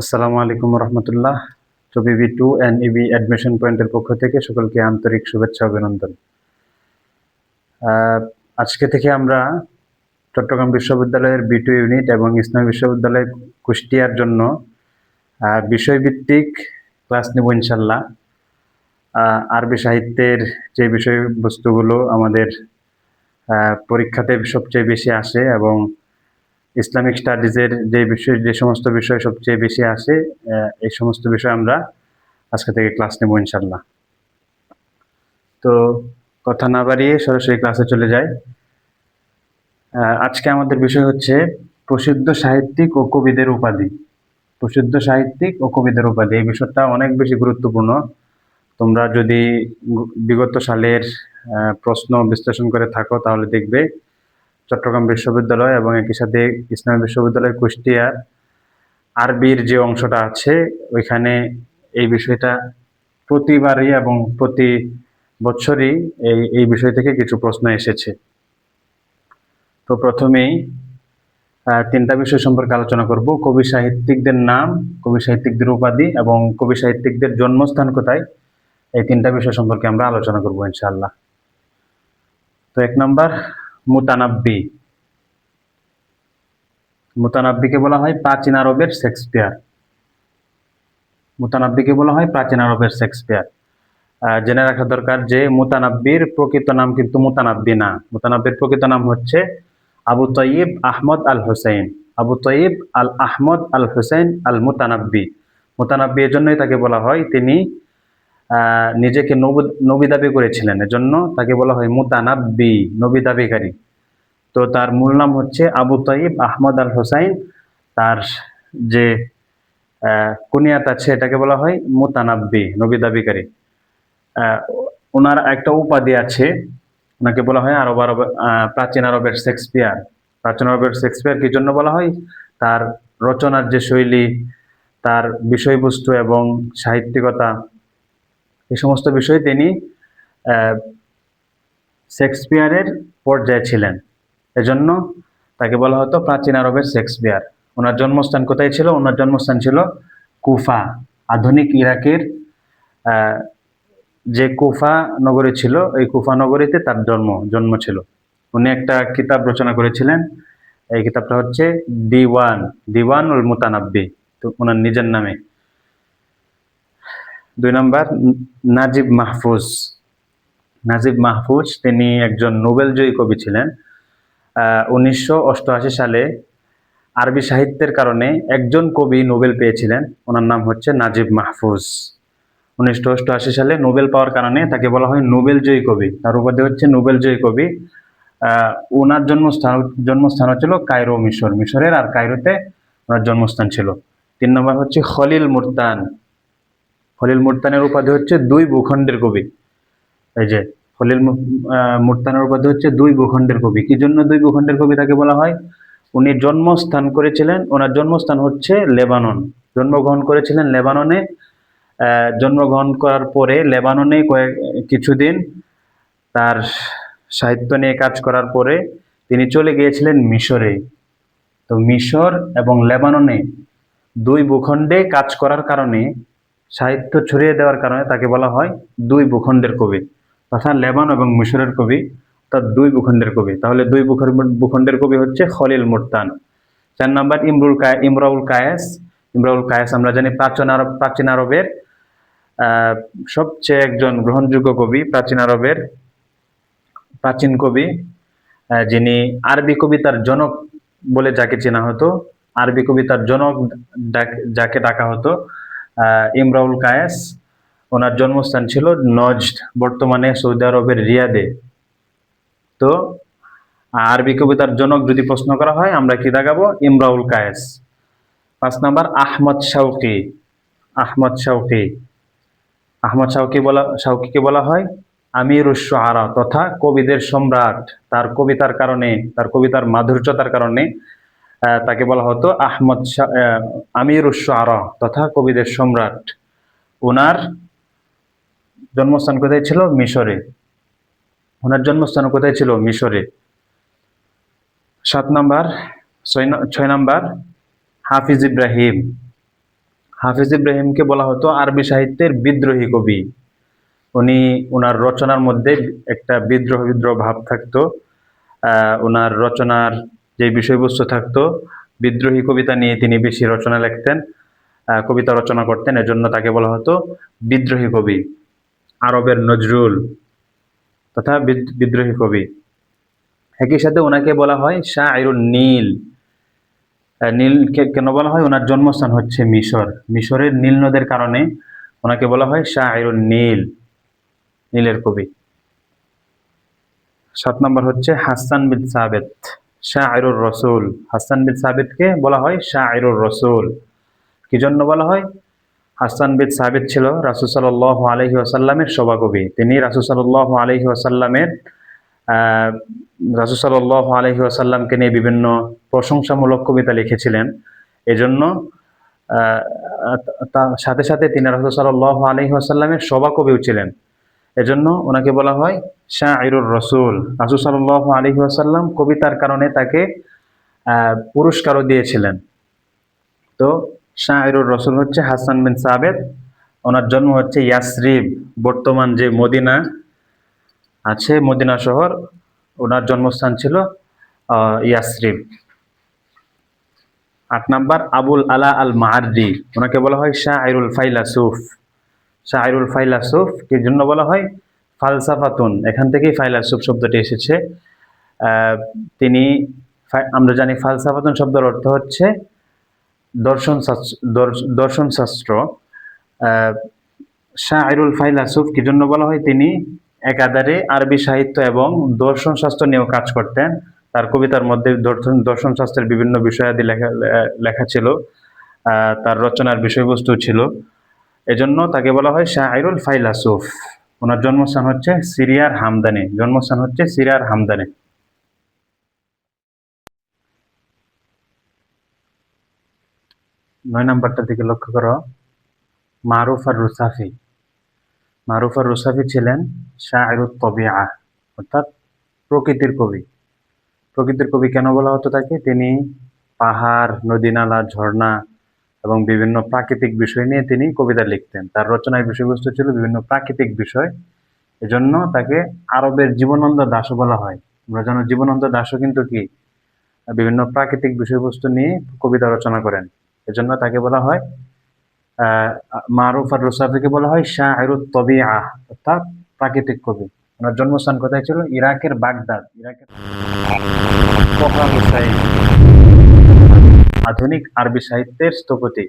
আসসালামু আলাইকুম রহমতুল্লাহ। টবিবি টু এন ইবি অ্যাডমিশন পয়েন্টের পক্ষ থেকে সকলকে আন্তরিক শুভেচ্ছা অভিনন্দন। আজকে থেকে আমরা চট্টগ্রাম বিশ্ববিদ্যালয়ের বি টু ইউনিট এবং ইসলামী বিশ্ববিদ্যালয় কুষ্টিয়ার জন্য বিষয়ভিত্তিক ক্লাস নেব ইনশাল্লাহ। আরবি সাহিত্যের যে বিষয়বস্তুগুলো আমাদের পরীক্ষাতে সবচেয়ে বেশি আসে এবং ইসলামিক স্টাডিজের যে বিষয়, যে সমস্ত বিষয় সবচেয়ে বেশি আসে এই সমস্ত বিষয় আমরা আজকে থেকে ক্লাস নেব ইনশাল্লাহ তো কথা না বাড়িয়ে সরাসরি ক্লাসে চলে যাই। আজকে আমাদের বিষয় হচ্ছে প্রসিদ্ধ সাহিত্যিক ও কবিদের উপাধি। প্রসিদ্ধ সাহিত্যিক ও কবিদের উপাধি, এই বিষয়টা অনেক বেশি গুরুত্বপূর্ণ। তোমরা যদি বিগত সালের প্রশ্ন বিশ্লেষণ করে থাকো তাহলে দেখবে চট্টগ্রাম বিশ্ববিদ্যালয় এবং একই সাথে ইসলামী বিশ্ববিদ্যালয় কুষ্টিয়ার আরবির যে অংশটা আছে, ওইখানে এই বিষয়টা প্রতিবারই এবং প্রতি বছরই এই এই বিষয় থেকে কিছু প্রশ্ন এসেছে। তো প্রথমেই তিনটা বিষয় সম্পর্কে আলোচনা করব। কবি সাহিত্যিকদের নাম, কবি সাহিত্যিকদের উপাধি এবং কবি সাহিত্যিকদের জন্মস্থান কোথায়, এই তিনটা বিষয় সম্পর্কে আমরা আলোচনা করব ইনশাআল্লাহ। তো এক নাম্বার মুতানাব্বি। মুতানাব্বিকে বলা হয় প্রাচীন আরবের শেক্সপিয়ার। মুতানাব্বিকে বলা হয় প্রাচীন আরবের শেক্সপিয়ার। জেনে রাখা দরকার যে মুতানাব্বির প্রকৃত নাম কিন্তু মুতানাব্বি না। মুতানাব্বির প্রকৃত নাম হচ্ছে আবু তয়িব আহমদ আল হুসাইন। আবু তয়িব আল আহমদ আল হুসাইন আল মুতানাব্বি। মুতানাব্বি এর জন্যই তাকে বলা হয়। তিনি নিজেকে নবী- দাবি করেছিলেন। এজন্য তাকে বলা হয় মুতানাব্বি, নবী দাবিকারী। তো তার মূল নাম হচ্ছে আবু তাইব আহমদ আল হোসাইন। তার যে কুনিয়াত আছে, এটাকে বলা হয় মুতানাব্বি, নবী দাবিকারী। ওনার একটা উপাধি আছে, ওনাকে বলা হয় আরব আরব প্রাচীন আরবের শেক্সপিয়ার। প্রাচীন আরবের শেক্সপিয়ার কি জন্য বলা হয়? তার রচনার যে শৈলী, তার বিষয়বস্তু এবং সাহিত্যিকতা এই সমস্ত বিষয়ে তিনি শেক্সপিয়ারের পর্যায়ে ছিলেন। এজন্য তাকে বলা হতো প্রাচীন আরবের শেক্সপিয়ার। ওনার জন্মস্থান কোথায় ছিল? ওনার জন্মস্থান ছিল কুফা, আধুনিক ইরাকের যে কুফা নগরী ছিল, এই কুফা নগরীতে তার জন্ম জন্ম ছিল। উনি একটা কিতাব রচনা করেছিলেন। এই কিতাবটা হচ্ছে দিওয়ান দিওয়ান উল মুতানাব্বি। তো ওনার নিজের নামে। দুই নম্বর নাজিব মাহফুজ। নাজিব মাহফুজ, তিনি একজন নোবেলজয়ী কবি ছিলেন। উনিশশো অষ্টআশি সালে আরবি সাহিত্যের কারণে একজন কবি নোবেল পেয়েছিলেন। ওনার নাম হচ্ছে নাজিব মাহফুজ। উনিশশো অষ্টআশি সালে নোবেল পাওয়ার কারণে তাকে বলা হয় নোবেলজয়ী কবি। তার উপাধি হচ্ছে নোবেলজয়ী কবি। ওনার জন্মস্থান জন্মস্থান ছিল কায়রো মিশর। মিশরের আর কায়রোতে ওনার জন্মস্থান ছিল। তিন নম্বর হচ্ছে খলিল মুরতান। খলিল মুরতানের উপাধি হচ্ছে দুই ভূখণ্ডের কবি। এই যে খলিল মুরতানের উপাধি হচ্ছে দুই ভূখণ্ডের কবি। কি জন্য দুই ভূখণ্ডের কবি তাকে বলা হয়? উনি জন্মস্থান করেছিলেন, ওনার জন্মস্থান হচ্ছে লেবানন। জন্মগ্রহণ করেছিলেন লেবাননে। জন্মগ্রহণ করার পরে লেবাননে কয়েক, কিছুদিন তার সাহিত্য নিয়ে কাজ করার পরে তিনি চলে গিয়েছিলেন মিশরে। তো মিশর এবং লেবাননে দুই ভূখণ্ডে কাজ করার কারণে সাহিত্য ছড়িয়ে দেওয়ার কারণে তাকে বলা হয় দুই ভূখণ্ডের কবি। তথা লেবান এবং মিশরের কবি, অর্থাৎ দুই ভূখণ্ডের কবি। তাহলে দুই ভূখণ্ডের কবি হচ্ছে খলিল মুরতান। চার নাম্বার, ইমরুল কায়, ইমরাউল কায়েস। ইমরাউল কায়েস আমরা জানি প্রাচীন আরব, প্রাচীন আরবের সবচেয়ে একজন গ্রহণযোগ্য কবি, প্রাচীন আরবের প্রাচীন কবি যিনি আরবি কবিতার জনক বলে যাকে চেনা হতো, আরবি কবিতার জনক যাকে ডাকা হতো। ইমরাউল কায়েস, ওনার জন্মস্থান ছিল নজদ বর্তমানে সৌদি আরবের রিয়াদে। তো আরবি কবিতার জনক যদি প্রশ্ন করা হয়, আমরা কি দেখাবো ইমরাউল কায়েস। পাঁচ number, Ahmad Shawqi. Ahmad Shawqi. Ahmad Shawqi বলা, শাউকিকে বলা হয় আমির আরা তথা কবিদের সম্রাট। তার কবিতার কারণে, তার কবিতার মাধুর্যতার কারণে তাকে বলা হতো আহমদ শাহ আমির আরা তথা কবিদের সম্রাট। ওনার জন্মস্থান কোথায় ছিল? মিশরে। ওনার জন্মস্থান কোথায় ছিল? মিশরে। সাত নাম্বার, ছয় নাম্বার, হাফিজ ইব্রাহিম। হাফিজ ইব্রাহিমকে বলা হতো আরবি সাহিত্যের বিদ্রোহী কবি। উনি ওনার রচনার মধ্যে একটা বিদ্রোহ বিদ্রোহ ভাব থাকতো। ওনার রচনার যে বিষয়বস্তু থাকতো বিদ্রোহী কবিতা নিয়ে তিনি বেশি রচনা লিখতেন কবিতা রচনা করতেন এজন্য তাকে বলা হতো বিদ্রোহী কবি। আরবের নজরুল তথা বিদ- বিদ্রোহী কবি। একই সাথে ওনাকে বলা হয় শাহ আইরুল নীল। আহ, নীল কেন বলা হয়? ওনার জন্মস্থান হচ্ছে মিশর। মিশরের নীল নদের কারণে ওনাকে বলা হয় শাহ আইরুল নীল নীলের কবি। সাত নম্বর হচ্ছে হাসান বিন সাবেত। শাহ আইরুর রসুল। হাসান বিন সাবেতকে বলা হয় শাহ আইরুর রসুল। কি জন্য বলা হয়? হাসান বিন সাবিত ছিল রাসুল সাল্লাহ আলহি আসাল্লামের সভাকবি। তিনি রাসুল সাল্লাহ আলহি আসাল্লামের রাসুল সাল্লাহ আলহি আসাল্লামকে নিয়ে বিভিন্ন প্রশংসামূলক কবিতা লিখেছিলেন। এজন্য সাথে সাথে তিনি রাসুল সাল্লাহ আলহি আসাল্লামের সভাকবিও ছিলেন। এজন্য ওনাকে বলা হয় শাহ আইরুর রসুল। রাসুল সাল্লাহ আলহি আসাল্লাম কবিতার কারণে তাকে পুরস্কারও দিয়েছিলেন। তো শাহরুর রসুল হচ্ছে হাসান বিন সাবেদ ওনার জন্ম হচ্ছে ইয়াসরিব, বর্তমান যে মদিনা আছে, মদিনা শহর, ওনার জন্মস্থান ছিল ইয়াসরিব। আট নাম্বার, আবুল আলা আল মাহার্দি ওনাকে বলা হয় শাহ আইরুল ফাইলাসুফ। শাহ আইরুল ফাইলাসুফ, কি জন্য বলা হয়? ফালসাফাতুন। এখান থেকেই ফাইলাসুফ শব্দটি এসেছে। তিনি আমরা জানি ফালসাফাতুন শব্দের অর্থ হচ্ছে দর্শন দর্শন শাস্ত্র। শাহরুল ফাইলাসুফ কি জন্য বলা হয়? তিনি একাধারে আরবি সাহিত্য এবং দর্শন শাস্ত্র নিয়েও কাজ করতেন। তার কবিতার মধ্যে দর্শন দর্শন শাস্ত্রের বিভিন্ন বিষয়াদি লেখা লেখা ছিল। তার রচনার বিষয়বস্তু ছিল। এজন্য তাকে বলা হয় শাহরুল ফাইলাসুফ। ওনার জন্মস্থান হচ্ছে সিরিয়ার হামদানি। জন্মস্থান হচ্ছে সিরিয়ার হামদানি। নয় নাম্বারটা দিকে লক্ষ্য করো। মারুফ আর রুসাফি। মারুফ আর রুসাফি ছিলেন শাহরুত তবিআ, অর্থাৎ প্রকৃতির কবি। প্রকৃতির কবি কেন বলা হতো তাকে? তিনি পাহাড় নদী নালা ঝর্ণা এবং বিভিন্ন প্রাকৃতিক বিষয় নিয়ে তিনি কবিতা লিখতেন। তার রচনার বিষয়বস্তু ছিল বিভিন্ন প্রাকৃতিক বিষয়। এজন্য তাকে আরবের জীবনন্দ দাসও বলা হয়। আমরা জানো জীবনন্দ দাসও কিন্তু কি? বিভিন্ন প্রাকৃতিক বিষয়বস্তু নিয়ে কবিতা রচনা করেন। এজন্য তাকে বলা হয় মারুফ আর রুসাফিকে বলা হয় শাহ আহরুদ তবি আহ অর্থাৎ প্রাকৃতিক কবি। ওনার জন্মস্থান কোথায় ছিল? ইরাকের বাগদাদ। ইরাকের আধুনিক আরবি সাহিত্যের স্থপতি।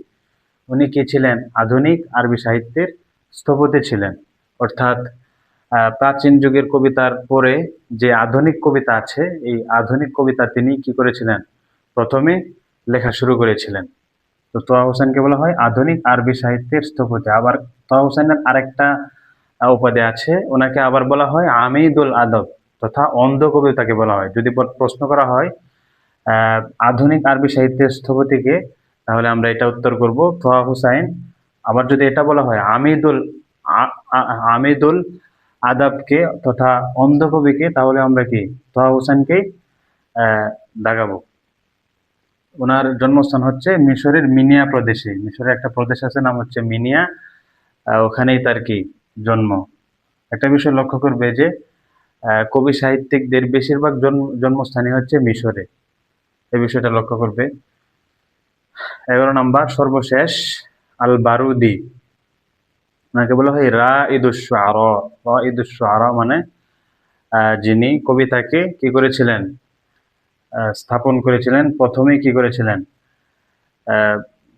উনি কি ছিলেন? আধুনিক আরবি সাহিত্যের স্থপতি ছিলেন। অর্থাৎ প্রাচীন যুগের কবিতার পরে যে আধুনিক কবিতা আছে, এই আধুনিক কবিতা তিনি কি করেছিলেন? প্রথমে লেখা শুরু করেছিলেন। তো তোয়া হোসেনকে বলা হয় আধুনিক আরবি সাহিত্যের স্থপতি। আবার তোয়া হোসেনের আরেকটা উপাধি আছে, ওনাকে আবার বলা হয় আমিদুল আদব, তথা অন্ধ কবিতাকে বলা হয়। যদি প্রশ্ন করা হয় আধুনিক আরবি সাহিত্যের স্থপতিকে, তাহলে আমরা এটা উত্তর করব তোয়া হুসাইন। আবার যদি এটা বলা হয়, আমিদুল আমিদুল আদাবকে তথা অন্ধকবিকে, তাহলে আমরা কি তোয়া হুসাইনকেই দাগাবো। ওনার জন্মস্থান হচ্ছে মিশরের মিনিয়া প্রদেশে। মিশরের একটা প্রদেশ আছে, নাম হচ্ছে মিনিয়া। ওখানেই তার কি, জন্ম। একটা বিষয় লক্ষ্য করবে যে কবি সাহিত্যিকদের বেশিরভাগ জন্ম, জন্মস্থানই হচ্ছে মিশরে। এই বিষয়টা লক্ষ্য করবে। এগারো নাম্বার, সর্বশেষ আল বারুদি ওনাকে বলা হয় রা ইদুস আর রা আর মানে যিনি কবিতাকে কি করেছিলেন? স্থাপন করেছিলেন, প্রথমেই কি করেছিলেন?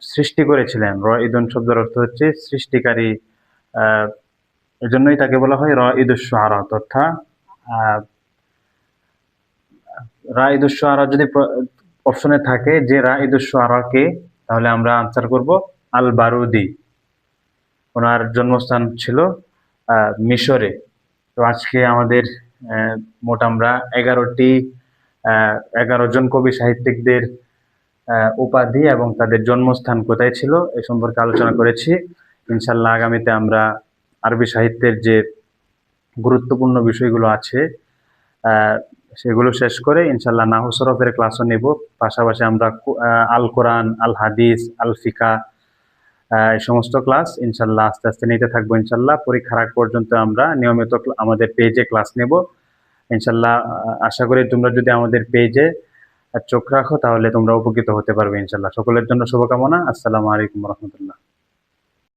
সৃষ্টি করেছিলেন। র ইদুন শব্দের অর্থ হচ্ছে সৃষ্টিকারী। এজন্যই তাকে বলা হয় র ইদুস আরা তথা রা ইদুস আরা যদি অপশনে থাকে যে রা ইদুস আরাকে তাহলে আমরা আনসার করব আল বারুদি ওনার জন্মস্থান ছিল মিশরে। তো আজকে আমাদের মোট আমরা এগারোটি এগারো জন কবি সাহিত্যিকদের উপাধি এবং তাদের জন্মস্থান কোথায় ছিল এ সম্পর্কে আলোচনা করেছি। ইনশাল্লাহ আগামীতে আমরা আরবি সাহিত্যের যে গুরুত্বপূর্ণ বিষয়গুলো আছে সেগুলো শেষ করে ইনশাল্লাহ নাহু সরফের ক্লাসও নেব। পাশাপাশি আমরা আল কোরআন আল হাদিস আল ফিকা এই সমস্ত ক্লাস ইনশাল্লাহ আস্তে আস্তে নিতে থাকব ইনশাল্লাহ পরীক্ষার আগ পর্যন্ত আমরা নিয়মিত আমাদের পেজে ক্লাস নেব। ইনশাল্লাহ আশা করি তোমরা যদি আমাদের পেজে চোখ রাখো তাহলে তোমরা উপকৃত হতে পারবে ইনশাল্লাহ সকলের জন্য শুভকামনা। আসসালামু আলাইকুম রহমতুল্লাহ।